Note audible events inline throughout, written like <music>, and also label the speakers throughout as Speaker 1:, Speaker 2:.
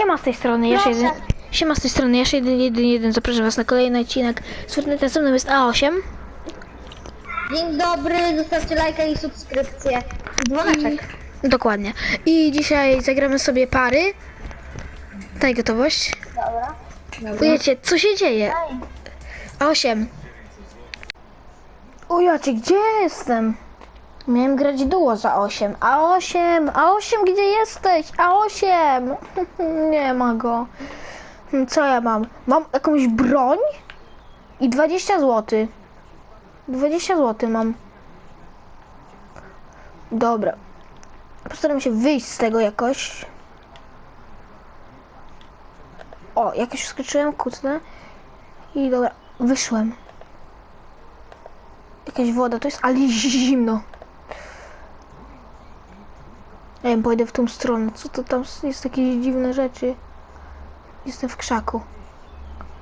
Speaker 1: Siema z tej strony,
Speaker 2: Proszę.
Speaker 1: jeden. Siema z tej strony, ja 111. Zapraszam was na kolejny odcinek Fortnite. Ze mną jest A8.
Speaker 2: Dzień dobry, zostawcie lajka i subskrypcję. I dzwoneczek.
Speaker 1: Dokładnie. I dzisiaj zagramy sobie pary. Daj gotowość.
Speaker 2: Dobra. Dobra.
Speaker 1: Wiecie, co się dzieje? A8. Ujacie, gdzie jestem? Miałem grać duo za 8. A8, A8, gdzie jesteś? A8! <laughs> Nie ma go. Co ja mam? Mam jakąś broń i 20 zł. 20 zł mam. Dobra. Postaram się wyjść z tego jakoś. O, jakoś wskoczyłem, kucnę. I dobra, wyszłem. Jakaś woda, to jest, ale zimno. Ja wiem, pójdę w tą stronę. Co to tam jest jakieś dziwne rzeczy? Jestem w krzaku.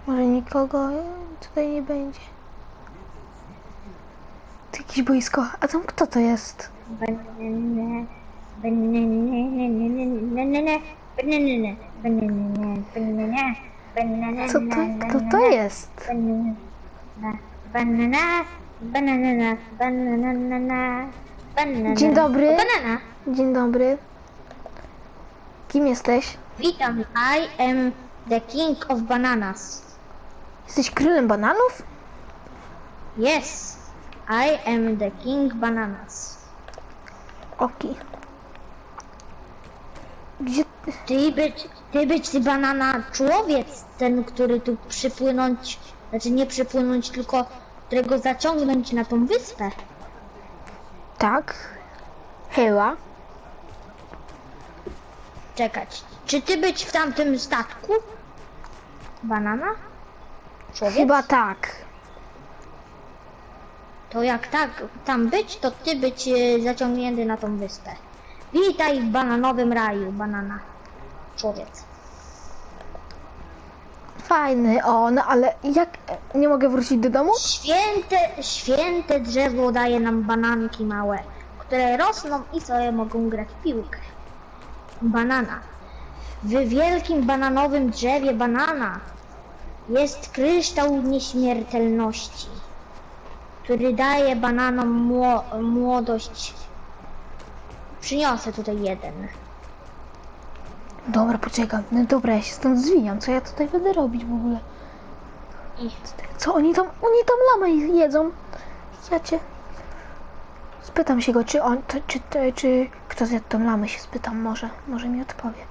Speaker 1: Może nikogo tutaj nie będzie. To jakieś boisko. A tam kto to jest? Co to, kto to jest?
Speaker 2: Banana, banana, banana, banana.
Speaker 1: Dzień dobry.
Speaker 2: O, Banana.
Speaker 1: Dzień dobry. Kim jesteś?
Speaker 2: Witam, I am the king of bananas.
Speaker 1: Jesteś królem bananów?
Speaker 2: Yes, I am the king bananas.
Speaker 1: Oki. Gdzie...
Speaker 2: Ty być, ty być ty banana człowiec, ten, który tu przypłynąć, znaczy nie przypłynąć, tylko którego zaciągnąć na tą wyspę.
Speaker 1: Tak. Chyba.
Speaker 2: Czekać. Czy ty być w tamtym statku? Banana? Człowiek?
Speaker 1: Chyba tak.
Speaker 2: To jak tak tam być, to ty być e, zaciągnięty na tą wyspę. Witaj w bananowym raju, banana. Człowiek.
Speaker 1: Fajny on, ale jak... Nie mogę wrócić do domu?
Speaker 2: Święte, święte drzewo daje nam bananki małe, które rosną i sobie mogą grać w piłkę. Banana. W wielkim bananowym drzewie banana jest kryształ nieśmiertelności, który daje bananom mło, młodość. Przyniosę tutaj jeden.
Speaker 1: Dobra, poczekam. No dobra, ja się stąd zwijam. Co ja tutaj będę robić w ogóle? Co oni tam... Oni tam lamę jedzą. Ja cię... Spytam się go, czy on... To, czy, to, czy kto zjadł tą lamę się spytam. Może, może mi odpowie.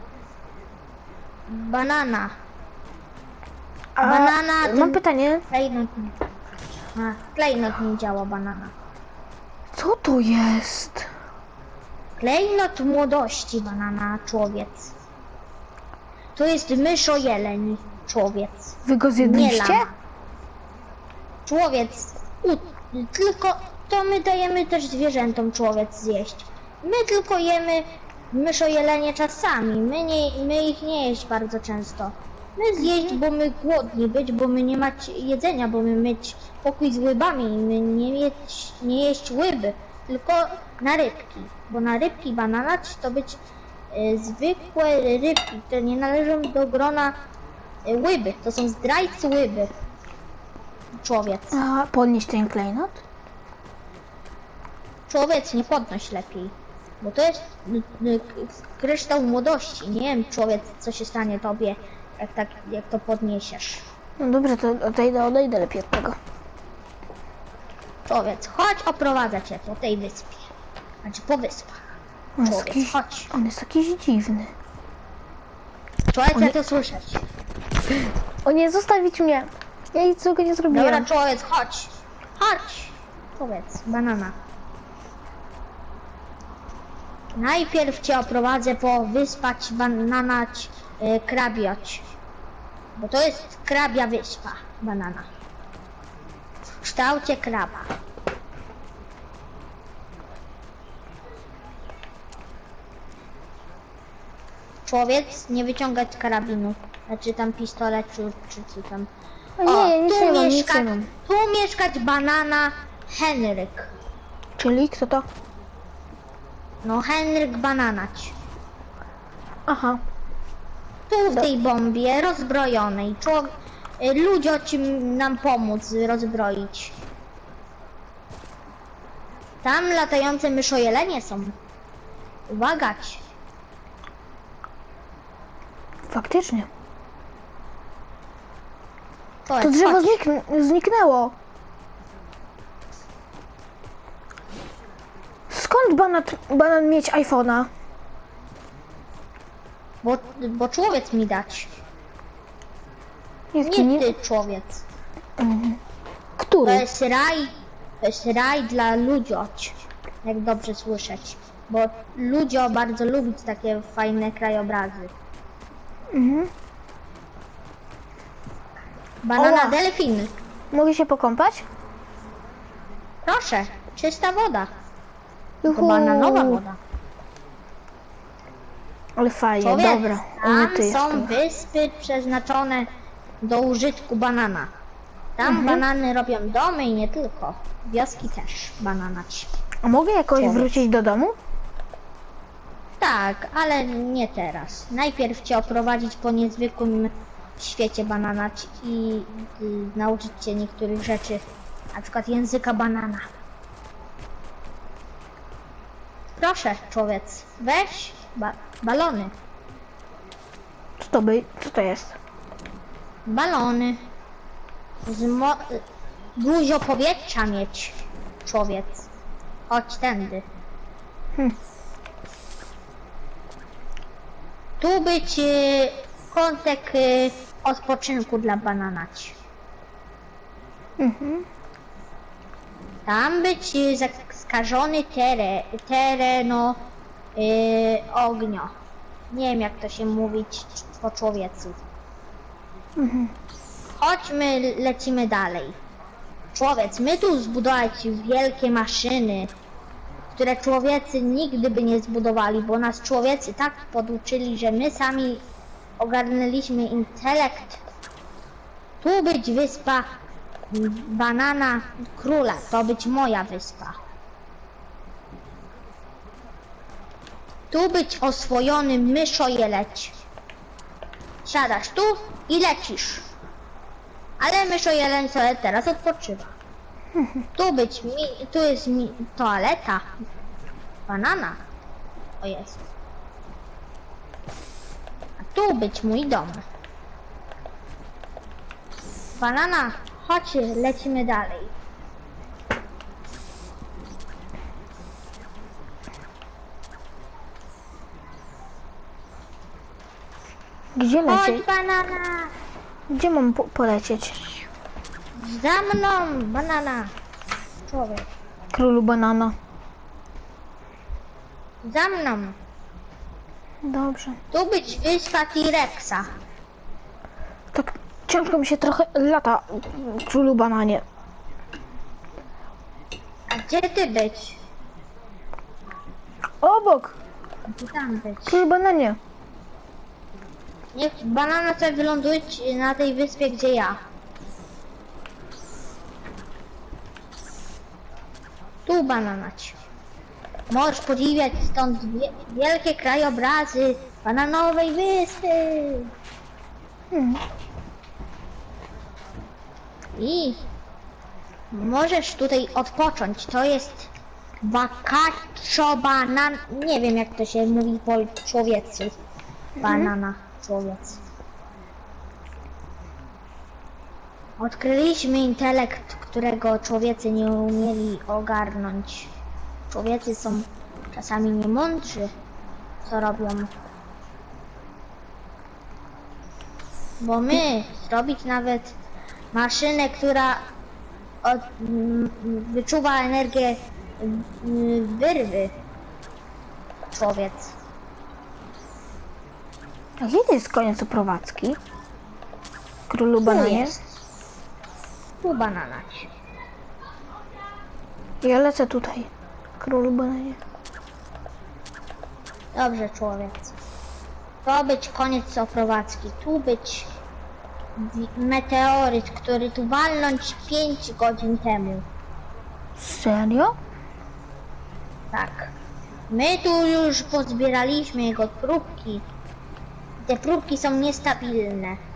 Speaker 2: banana.
Speaker 1: A,
Speaker 2: Banana,
Speaker 1: Mam pytanie.
Speaker 2: Klejnot nie. A, klejnot nie działa banana.
Speaker 1: Co to jest?
Speaker 2: Klejnot młodości banana człowiec. To jest myszo jeleń człowiec.
Speaker 1: Wy go
Speaker 2: Nie
Speaker 1: zjedliście?
Speaker 2: lama. Człowiec. U, tylko to my dajemy też zwierzętom człowiec zjeść. My tylko jemy myszo jelenie czasami. My, nie, my ich nie jeść bardzo często. My zjeść, bo my głodni być, bo my nie mać jedzenia, bo my mieć pokój z łybami i my nie jeść, nie jeść łyby, tylko na rybki. Bo na rybki bananać to być zwykłe rybki, które nie należą do grona e, łyby. To są zdrajcy łyby. Człowiec.
Speaker 1: A podnieść ten klejnot?
Speaker 2: Człowiec nie podnoś lepiej. Bo to jest kryształ młodości. Nie wiem, człowiek, co się stanie tobie, jak, tak, jak to podniesiesz.
Speaker 1: No dobrze, to odejdę, odejdę lepiej od tego.
Speaker 2: Człowiek, chodź, oprowadzę cię po tej wyspie. Znaczy po wyspach.
Speaker 1: On jest
Speaker 2: Człowiek,
Speaker 1: jakiś,
Speaker 2: chodź.
Speaker 1: on jest jakiś dziwny.
Speaker 2: Człowiek, ja to słyszeć.
Speaker 1: O nie, zostawić mnie! Ja nic złego nie zrobiłem.
Speaker 2: Dobra, człowiek, chodź. Chodź. Człowiek, banana. Najpierw cię oprowadzę po wyspać, bananać, y, krabioć. Bo to jest krabia wyspa, banana. W kształcie kraba. Człowiek, nie wyciągać karabinu. Znaczy tam pistolet, czy, czy tam.
Speaker 1: O nie, ja nic
Speaker 2: tu
Speaker 1: nie mam, nic
Speaker 2: mieszka,
Speaker 1: nie mam.
Speaker 2: tu mieszkać banana Henryk.
Speaker 1: Czyli kto to?
Speaker 2: No Henryk Bananać.
Speaker 1: Aha.
Speaker 2: Tu w tej bombie rozbrojonej. Człowiek, ludzie ci nam pomóc rozbroić. Tam latające myszojelenie są. Uwaga!
Speaker 1: Faktycznie.
Speaker 2: To,
Speaker 1: drzewo
Speaker 2: chodź.
Speaker 1: znikn- zniknęło. Skąd banan, banan mieć iPhone'a?
Speaker 2: Bo, bo człowiek mi dać.
Speaker 1: Jaki
Speaker 2: Nie
Speaker 1: nie?
Speaker 2: ty człowiek. To
Speaker 1: Który?
Speaker 2: jest raj. To jest raj dla ludzioć. Jak dobrze słyszeć. Bo ludzie bardzo lubią takie fajne krajobrazy.
Speaker 1: Mhm.
Speaker 2: Banana
Speaker 1: Oła.
Speaker 2: delfin.
Speaker 1: Mogę się pokąpać?
Speaker 2: Proszę, czysta woda. To
Speaker 1: Juhu.
Speaker 2: bananowa woda.
Speaker 1: Ale fajnie,
Speaker 2: Człowiek,
Speaker 1: dobra.
Speaker 2: Tam są
Speaker 1: jestem.
Speaker 2: wyspy przeznaczone do użytku banana. Tam
Speaker 1: Mhm.
Speaker 2: banany robią domy i nie tylko. Wioski też banana ci.
Speaker 1: A mogę jakoś
Speaker 2: Człowiek.
Speaker 1: wrócić do domu?
Speaker 2: Tak, ale nie teraz. Najpierw cię oprowadzić po niezwykłym świecie banana i nauczyć cię niektórych rzeczy, na przykład języka banana. Proszę, człowiek, weź ba balony.
Speaker 1: Co to by? Co to jest?
Speaker 2: Balony. Dużo powietrza mieć, człowiek. Chodź tędy.
Speaker 1: Hm.
Speaker 2: Tu być y, kątek y, odpoczynku dla bananać.
Speaker 1: Mhm.
Speaker 2: Tam być y, zak- skażony tere, tereno y, ognio. Nie wiem jak to się mówić po człowiecu.
Speaker 1: Mhm.
Speaker 2: Chodźmy, lecimy dalej. Człowiec, my tu zbudować wielkie maszyny, które człowiecy nigdy by nie zbudowali, bo nas człowiecy tak poduczyli, że my sami ogarnęliśmy intelekt. Tu być wyspa banana króla, to być moja wyspa. Tu być oswojony myszojeleć. Siadasz tu i lecisz. Ale myszojeleń sobie teraz odpoczywa. Tu być mi, tu jest mi toaleta. Banana. O jest. A tu być mój dom. Banana, chodź, lecimy dalej.
Speaker 1: Gdzie
Speaker 2: Chodź,
Speaker 1: lecieć?
Speaker 2: banana!
Speaker 1: Gdzie mam po polecieć?
Speaker 2: Za mną, banana! Człowiek.
Speaker 1: Królu banana.
Speaker 2: Za mną.
Speaker 1: Dobrze.
Speaker 2: Tu być wyspa T-Rexa.
Speaker 1: Tak ciężko mi się trochę lata, królu bananie.
Speaker 2: A gdzie ty być?
Speaker 1: Obok,
Speaker 2: Gdzie tam być?
Speaker 1: królu bananie.
Speaker 2: Niech banana wyląduje ci na tej wyspie, gdzie ja. Tu bananać. Możesz podziwiać stąd wie wielkie krajobrazy bananowej wyspy.
Speaker 1: Hmm. Mm.
Speaker 2: I możesz tutaj odpocząć. To jest wakaczo banan. Nie wiem jak to się mówi po człowiecu. Banana człowiec. Odkryliśmy intelekt, którego człowiecy nie umieli ogarnąć. Człowiecy są czasami niemądrzy, co robią. Bo my zrobić nawet maszynę, która od, m, wyczuwa energię m, wyrwy. Człowiec.
Speaker 1: A gdzie to jest koniec oprowadzki? Królu bananie?
Speaker 2: jest. Tu bananać.
Speaker 1: Ja lecę tutaj. Królu bananie.
Speaker 2: Dobrze, człowiek. To być koniec oprowadzki. Tu być meteoryt, który tu walnąć 5 godzin temu.
Speaker 1: Serio?
Speaker 2: Tak. My tu już pozbieraliśmy jego próbki. te próbki są niestabilne.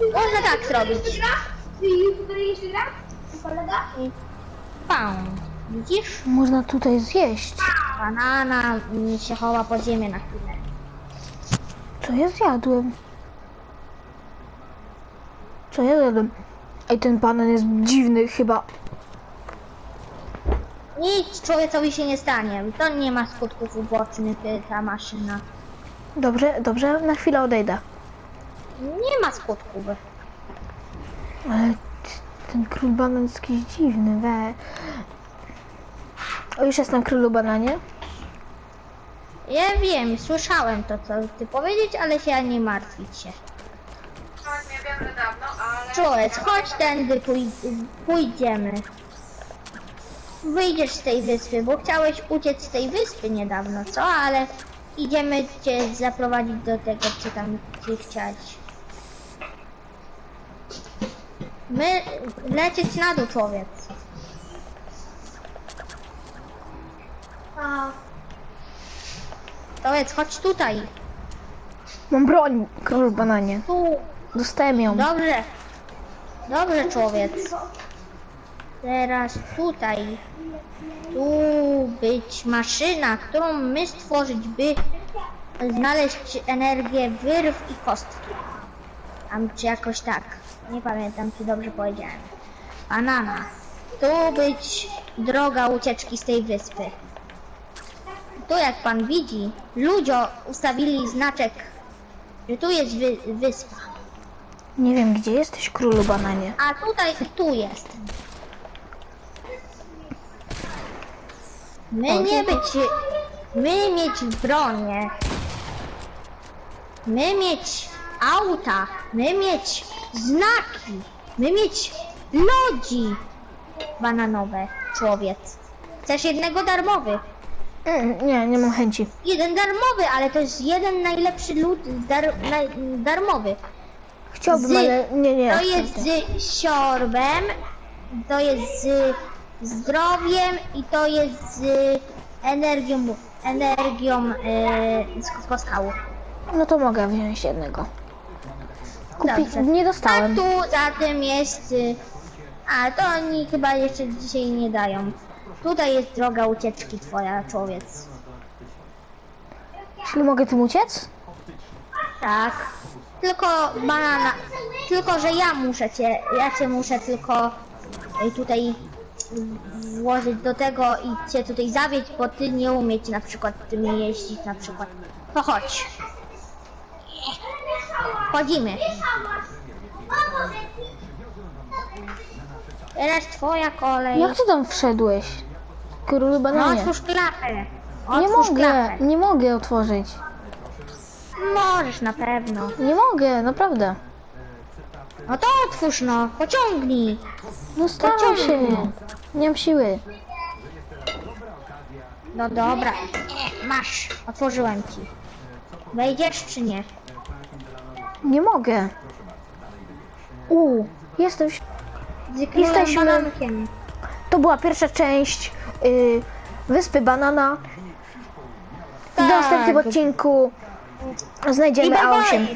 Speaker 2: Można tak zrobić.
Speaker 3: Ty youtuber jeszcze gra? Kolega?
Speaker 2: Widzisz?
Speaker 1: Można tutaj zjeść.
Speaker 2: Banana mm, się chowa pod ziemię na chwilę.
Speaker 1: Co ja zjadłem? Co ja zjadłem? Ej, ten banan jest dziwny chyba.
Speaker 2: Nic człowiekowi się nie stanie. To nie ma skutków ubocznych y, ta maszyna.
Speaker 1: Dobrze, dobrze, na chwilę odejdę.
Speaker 2: Nie ma skutków.
Speaker 1: Ale ten król banan jest jakiś dziwny, we. O, już jestem królu bananie.
Speaker 2: Ja wiem, słyszałem to, co ty powiedzieć, ale się nie martwić się.
Speaker 3: Nie dawno, ale...
Speaker 2: Chodź tędy, pój pójdziemy. Wyjdziesz z tej wyspy, bo chciałeś uciec z tej wyspy niedawno, co? Ale idziemy cię zaprowadzić do tego, co tam ci chciałeś. My lecieć na dół, człowiek. Człowiek, chodź tutaj.
Speaker 1: Mam broń, król bananie.
Speaker 2: Tu.
Speaker 1: Dostałem ją.
Speaker 2: Dobrze. Dobrze, człowiek. Teraz tutaj. Tu być maszyna, którą my stworzyć, by znaleźć energię wyrw i kostki. Tam czy jakoś tak. Nie pamiętam, czy dobrze powiedziałem. Banana. Tu być droga ucieczki z tej wyspy. Tu jak pan widzi, ludzie ustawili znaczek, że tu jest wy wyspa.
Speaker 1: Nie wiem, gdzie jesteś, królu bananie.
Speaker 2: A tutaj, tu jest. My nie być, my mieć bronię. My mieć auta. My mieć znaki. My mieć lodzi bananowe, człowiek. Chcesz jednego darmowy?
Speaker 1: Mm, nie, nie mam chęci.
Speaker 2: Jeden darmowy, ale to jest jeden najlepszy lód dar, naj, darmowy.
Speaker 1: Chciałbym,
Speaker 2: Z-
Speaker 1: ale nie, nie.
Speaker 2: To jest z siorbem, to jest z zdrowiem i to jest z energią, energią yy, z kokoskału.
Speaker 1: No to mogę wziąć jednego. Kupi...
Speaker 2: Dobrze.
Speaker 1: Nie dostałem.
Speaker 2: tu za tym jest... y, A to oni chyba jeszcze dzisiaj nie dają. Tutaj jest droga ucieczki twoja, człowiek.
Speaker 1: Czyli mogę tym uciec?
Speaker 2: Tak. Tylko banana. Tylko, że ja muszę cię. Ja cię muszę tylko y, tutaj włożyć do tego i cię tutaj zawieźć, bo ty nie umieć na przykład tym jeździć na przykład. To chodź. Chodzimy. Teraz twoja kolej.
Speaker 1: Jak ty tam wszedłeś? Królu
Speaker 2: No
Speaker 1: bananie.
Speaker 2: otwórz klapę.
Speaker 1: Nie
Speaker 2: Otwórz
Speaker 1: mogę,
Speaker 2: klapę.
Speaker 1: nie mogę otworzyć.
Speaker 2: Możesz na pewno.
Speaker 1: Nie mogę, naprawdę.
Speaker 2: No to otwórz no, pociągnij.
Speaker 1: No staram się. Nie mam siły.
Speaker 2: No dobra, Nie, masz, otworzyłem ci. Wejdziesz czy nie?
Speaker 1: Nie mogę. U,
Speaker 2: królem
Speaker 1: Jesteśmy.
Speaker 2: banankiem.
Speaker 1: To była pierwsza część y, Wyspy Banana. W
Speaker 2: Tak.
Speaker 1: następnym odcinku znajdziemy
Speaker 2: I bye bye.
Speaker 1: A8.